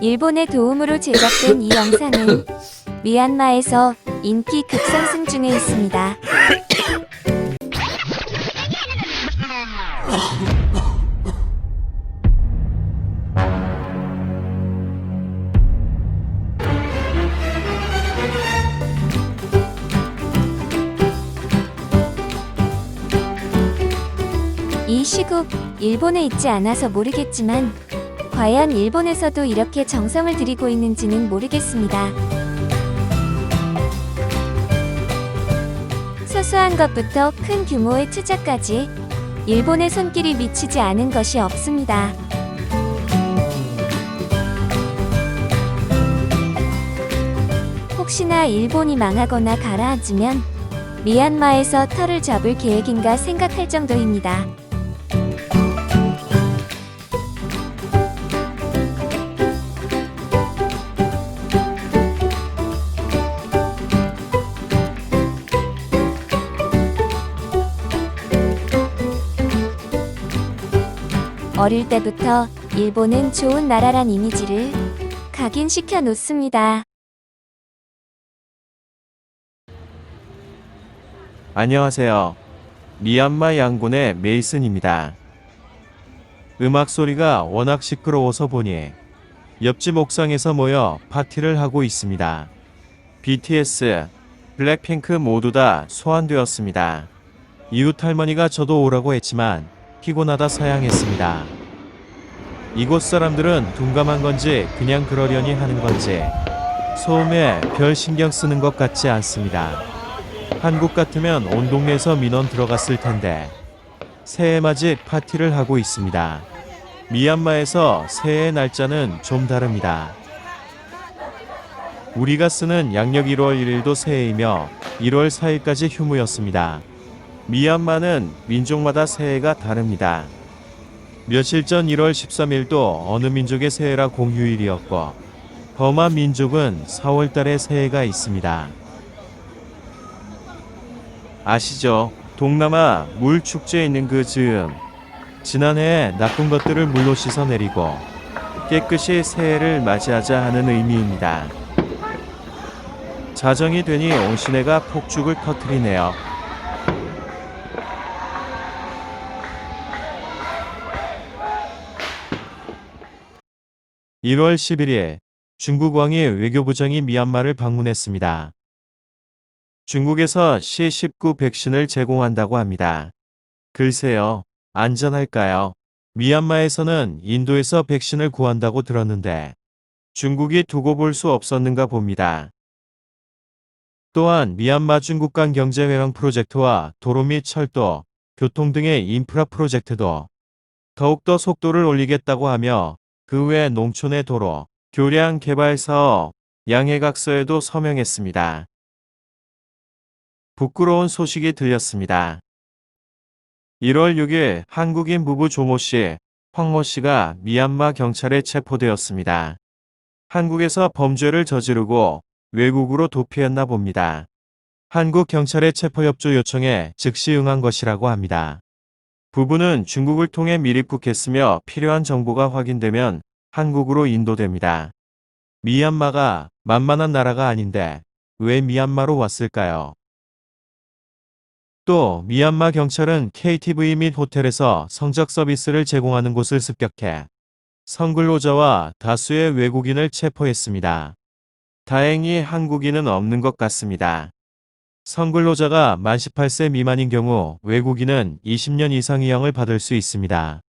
일본의 도움으로 제작된 이 영상은 미얀마에서 인기 급상승 중에 있습니다. 이 시국 일본에 있지 않아서 모르겠지만 과연 일본에서도 이렇게 정성을 들이고 있는지는 모르겠습니다. 소소한 것부터 큰 규모의 투자까지 일본의 손길이 미치지 않은 것이 없습니다. 혹시나 일본이 망하거나 가라앉으면 미얀마에서 털을 잡을 계획인가 생각할 정도입니다. 어릴 때부터 일본은 좋은 나라란 이미지를 각인시켜 놓습니다. 안녕하세요. 미얀마 양곤의 메이슨입니다. 음악 소리가 워낙 시끄러워서 보니 옆집 옥상에서 모여 파티를 하고 있습니다. BTS, 블랙핑크 모두 다 소환되었습니다. 이웃 할머니가 저도 오라고 했지만 피곤하다 사양했습니다. 이곳 사람들은 둔감한 건지 그냥 그러려니 하는 건지 소음에 별 신경 쓰는 것 같지 않습니다. 한국 같으면 온 동네에서 민원 들어갔을 텐데 새해 맞이 파티를 하고 있습니다. 미얀마에서 새해 날짜는 좀 다릅니다. 우리가 쓰는 양력 1월 1일도 새해이며 1월 4일까지 휴무였습니다. 미얀마는 민족마다 새해가 다릅니다. 며칠 전 1월 13일도 어느 민족의 새해라 공휴일이었고 버마 민족은 4월 달에 새해가 있습니다. 아시죠? 동남아 물 축제에 있는 그 즈음. 지난해 나쁜 것들을 물로 씻어내리고 깨끗이 새해를 맞이하자 하는 의미입니다. 자정이 되니 온 시내가 폭죽을 터트리네요. (1월 11일) 중국 왕이 외교부장이 미얀마를 방문했습니다. 중국에서 C19 백신을 제공한다고 합니다. 글쎄요, 안전할까요? 미얀마에서는 인도에서 백신을 구한다고 들었는데 중국이 두고 볼 수 없었는가 봅니다. 또한 미얀마 중국 간 경제회왕 프로젝트와 도로 및 철도, 교통 등의 인프라 프로젝트도 더욱더 속도를 올리겠다고 하며 그 외 농촌의 도로, 교량 개발 사업, 양해각서에도 서명했습니다. 부끄러운 소식이 들렸습니다. 1월 6일 한국인 부부 조모 씨, 황모 씨가 미얀마 경찰에 체포되었습니다. 한국에서 범죄를 저지르고 외국으로 도피했나 봅니다. 한국 경찰의 체포협조 요청에 즉시 응한 것이라고 합니다. 부부는 중국을 통해 미입국했으며 필요한 정보가 확인되면 한국으로 인도됩니다. 미얀마가 만만한 나라가 아닌데 왜 미얀마로 왔을까요? 또 미얀마 경찰은 KTV 및 호텔에서 성적 서비스를 제공하는 곳을 습격해 성근로자와 다수의 외국인을 체포했습니다. 다행히 한국인은 없는 것 같습니다. 성근로자가 만 18세 미만인 경우 외국인은 20년 이상 이형을 받을 수 있습니다.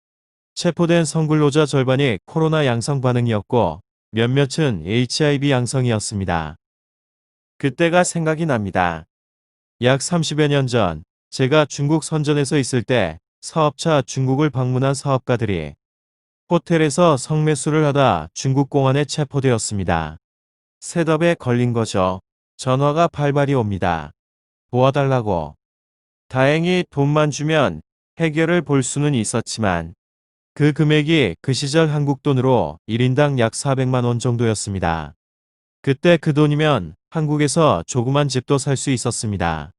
체포된 성근로자 절반이 코로나 양성 반응이었고 몇몇은 HIV 양성이었습니다. 그때가 생각이 납니다. 약 30여 년 전 제가 중국 선전에서 있을 때 사업차 중국을 방문한 사업가들이 호텔에서 성매수를 하다 중국 공안에 체포되었습니다. 셋업에 걸린 거죠. 전화가 발발이 옵니다. 도와달라고. 다행히 돈만 주면 해결을 볼 수는 있었지만 그 금액이 그 시절 한국 돈으로 1인당 약 400만 원 정도였습니다. 그때 그 돈이면 한국에서 조그만 집도 살 수 있었습니다.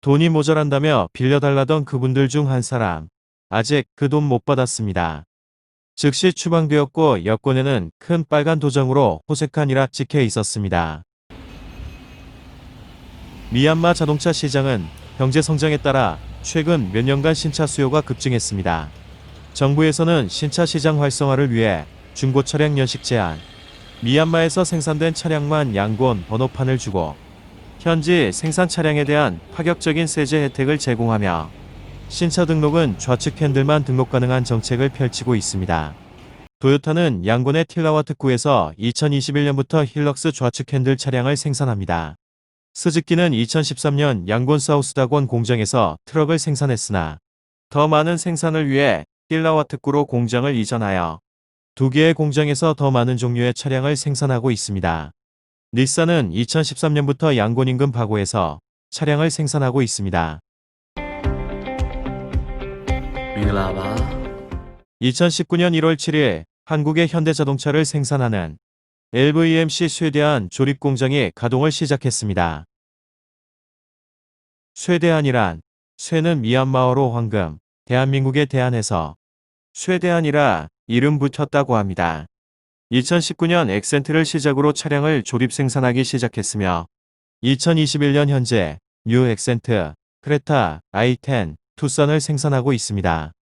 돈이 모자란다며 빌려달라던 그분들 중 한 사람. 아직 그 돈 못 받았습니다. 즉시 추방되었고 여권에는 큰 빨간 도장으로 호세칸이라 찍혀 있었습니다. 미얀마 자동차 시장은 경제 성장에 따라 최근 몇 년간 신차 수요가 급증했습니다. 정부에서는 신차 시장 활성화를 위해 중고 차량 연식 제한, 미얀마에서 생산된 차량만 양곤 번호판을 주고 현지 생산 차량에 대한 파격적인 세제 혜택을 제공하며 신차 등록은 좌측 핸들만 등록 가능한 정책을 펼치고 있습니다. 도요타는 양곤의 틸라와 특구에서 2021년부터 힐럭스 좌측 핸들 차량을 생산합니다. 스즈키는 2013년 양곤 사우스다곤 공장에서 트럭을 생산했으나 더 많은 생산을 위해 킬라와트구로 공장을 이전하여 두 개의 공장에서 더 많은 종류의 차량을 생산하고 있습니다. 닛산은 2013년부터 양곤 인근 바고에서 차량을 생산하고 있습니다. 2019년 1월 7일 한국의 현대자동차를 생산하는 LVMC 스웨덴 조립공장이 가동을 시작했습니다. 쇠대한이란 쇠는 미얀마어로 황금, 대한민국의 대한에서 쇠대한이라 이름 붙였다고 합니다. 2019년 엑센트를 시작으로 차량을 조립 생산하기 시작했으며 2021년 현재 뉴 엑센트, 크레타, i10, 투싼을 생산하고 있습니다.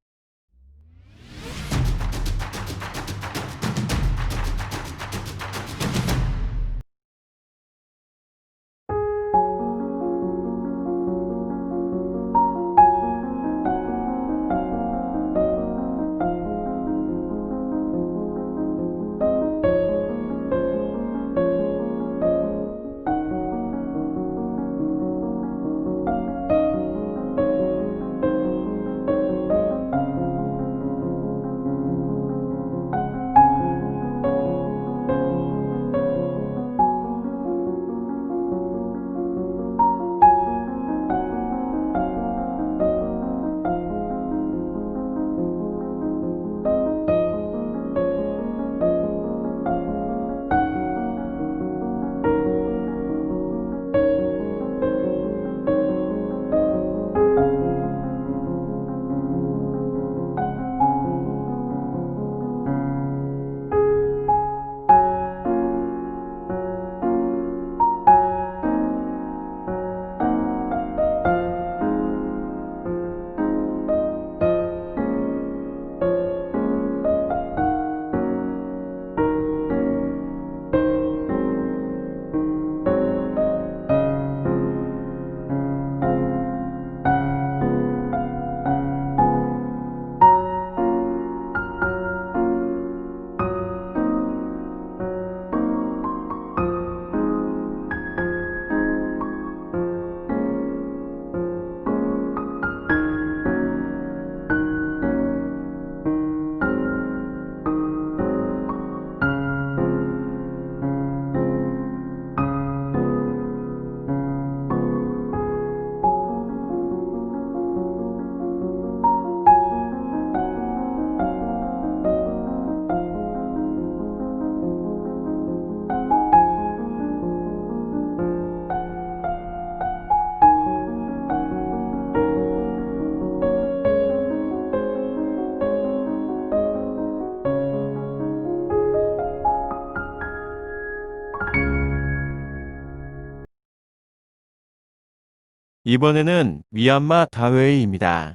이번에는 미얀마 다웨이입니다.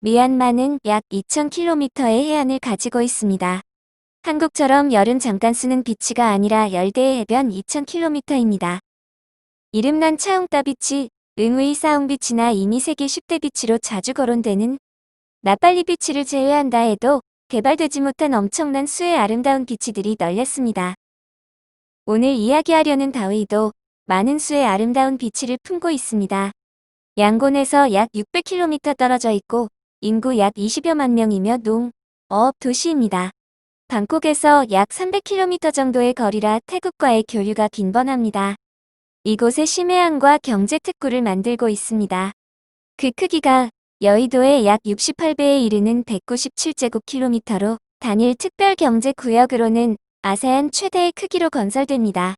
미얀마는 약 2,000km의 해안을 가지고 있습니다. 한국처럼 여름 잠깐 쓰는 비치가 아니라 열대의 해변 2,000km입니다. 이름난 차웅따 비치, 응우이 사웅 비치나 이미 세계 10대 비치로 자주 거론되는 나팔리 비치를 제외한다 해도 개발되지 못한 엄청난 수의 아름다운 비치들이 널렸습니다. 오늘 이야기하려는 다웨이도 많은 수의 아름다운 비치를 품고 있습니다. 양곤에서 약 600km 떨어져 있고 인구 약 20여만 명이며 농, 어업 도시입니다. 방콕에서 약 300km 정도의 거리라 태국과의 교류가 빈번합니다. 이곳에 심해안과 경제 특구를 만들고 있습니다. 그 크기가 여의도의 약 68배에 이르는 197제곱킬로미터로 단일 특별경제구역으로는 아세안 최대의 크기로 건설됩니다.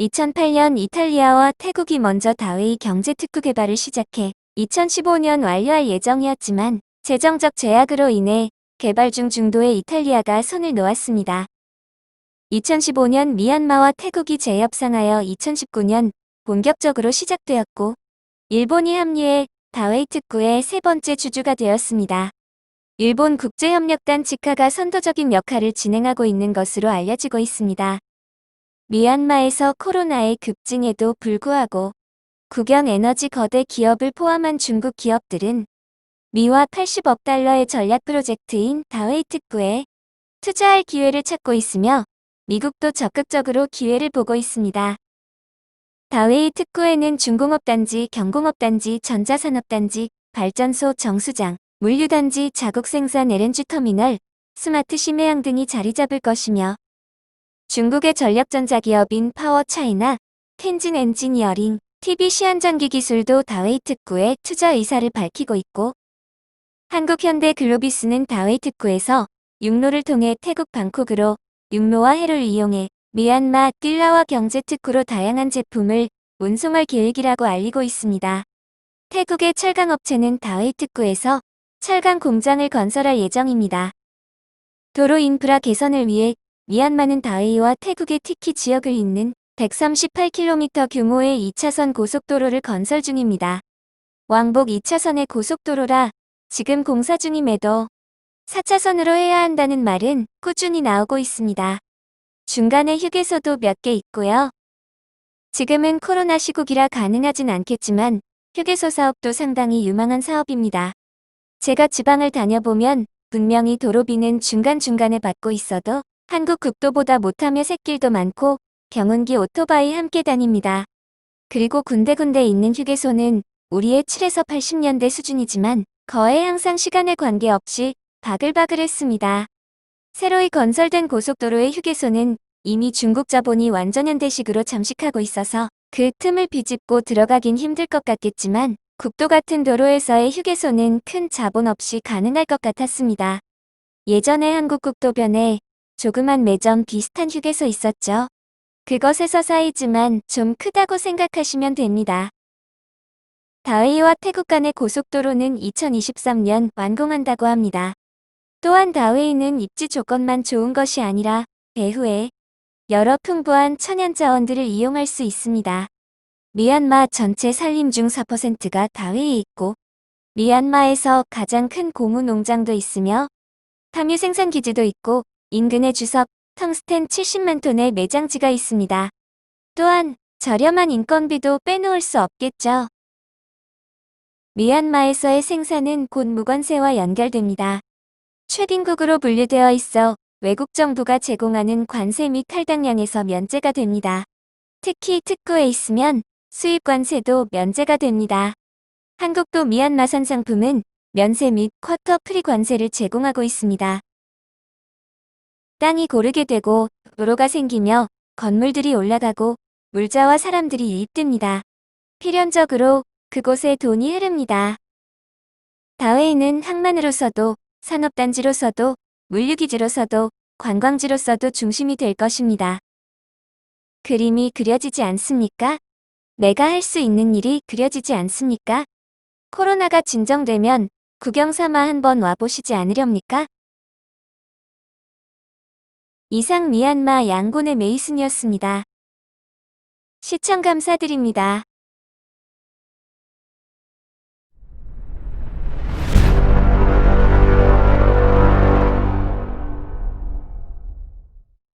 2008년 이탈리아와 태국이 먼저 다웨이 경제특구 개발을 시작해 2015년 완료할 예정이었지만 재정적 제약으로 인해 개발 중 중도에 이탈리아가 손을 놓았습니다. 2015년 미얀마와 태국이 재협상하여 2019년 본격적으로 시작되었고 일본이 합류해 다웨이 특구의 세 번째 주주가 되었습니다. 일본 국제협력단 지카가 선도적인 역할을 진행하고 있는 것으로 알려지고 있습니다. 미얀마에서 코로나의 급증에도 불구하고 국영 에너지 거대 기업을 포함한 중국 기업들은 미화 80억 달러의 전략 프로젝트인 다웨이 특구에 투자할 기회를 찾고 있으며 미국도 적극적으로 기회를 보고 있습니다. 다웨이 특구에는 중공업단지, 경공업단지, 전자산업단지, 발전소, 정수장, 물류단지, 자국생산 LNG 터미널, 스마트 심해양 등이 자리 잡을 것이며 중국의 전력전자기업인 파워차이나, 텐진 엔지니어링, TBC 한전기 기술도 다웨이 특구에 투자 의사를 밝히고 있고 한국현대 글로비스는 다웨이 특구에서 육로를 통해 태국 방콕으로 육로와 해를 이용해 미얀마 띨라와 경제 특구로 다양한 제품을 운송할 계획이라고 알리고 있습니다. 태국의 철강업체는 다웨이 특구에서 철강 공장을 건설할 예정입니다. 도로 인프라 개선을 위해 미얀마는 다웨이와 태국의 티키 지역을 잇는 138km 규모의 2차선 고속도로를 건설 중입니다. 왕복 2차선의 고속도로라 지금 공사 중임에도 4차선으로 해야 한다는 말은 꾸준히 나오고 있습니다. 중간에 휴게소도 몇 개 있고요. 지금은 코로나 시국이라 가능하진 않겠지만 휴게소 사업도 상당히 유망한 사업입니다. 제가 지방을 다녀보면 분명히 도로비는 중간중간에 받고 있어도 한국 국도보다 못하며 샛길도 많고 경운기 오토바이 함께 다닙니다. 그리고 군데군데 있는 휴게소는 우리의 7에서 80년대 수준이지만 거의 항상 시간에 관계없이 바글바글했습니다. 새로이 건설된 고속도로의 휴게소는 이미 중국 자본이 완전 현대식으로 잠식하고 있어서 그 틈을 비집고 들어가긴 힘들 것 같겠지만 국도 같은 도로에서의 휴게소는 큰 자본 없이 가능할 것 같았습니다. 예전에 한국 국도변에 조그만 매점 비슷한 휴게소 있었죠. 그것에서 사이즈만 좀 크다고 생각하시면 됩니다. 다웨이와 태국 간의 고속도로는 2023년 완공한다고 합니다. 또한 다웨이는 입지 조건만 좋은 것이 아니라 배후에 여러 풍부한 천연 자원들을 이용할 수 있습니다. 미얀마 전체 산림 중 4%가 다웨이에 있고 미얀마에서 가장 큰 고무 농장도 있으며 섬유 생산 기지도 있고 인근의 주석 텅스텐 70만 톤의 매장지가 있습니다. 또한 저렴한 인건비도 빼놓을 수 없겠죠. 미얀마에서의 생산은 곧 무관세와 연결됩니다. 최딘국으로 분류되어 있어 외국 정부가 제공하는 관세 및 탈당량에서 면제가 됩니다. 특히 특구에 있으면 수입 관세도 면제가 됩니다. 한국도 미얀마산 상품은 면세 및 쿼터 프리 관세를 제공하고 있습니다. 땅이 고르게 되고 도로가 생기며 건물들이 올라가고 물자와 사람들이 유입됩니다. 필연적으로 그곳에 돈이 흐릅니다. 다웨이는 항만으로서도 산업단지로서도 물류기지로서도 관광지로서도 중심이 될 것입니다. 그림이 그려지지 않습니까? 내가 할 수 있는 일이 그려지지 않습니까? 코로나가 진정되면 구경 삼아 한번 와보시지 않으렵니까? 이상 미얀마 양곤의 메이슨이었습니다. 시청 감사드립니다.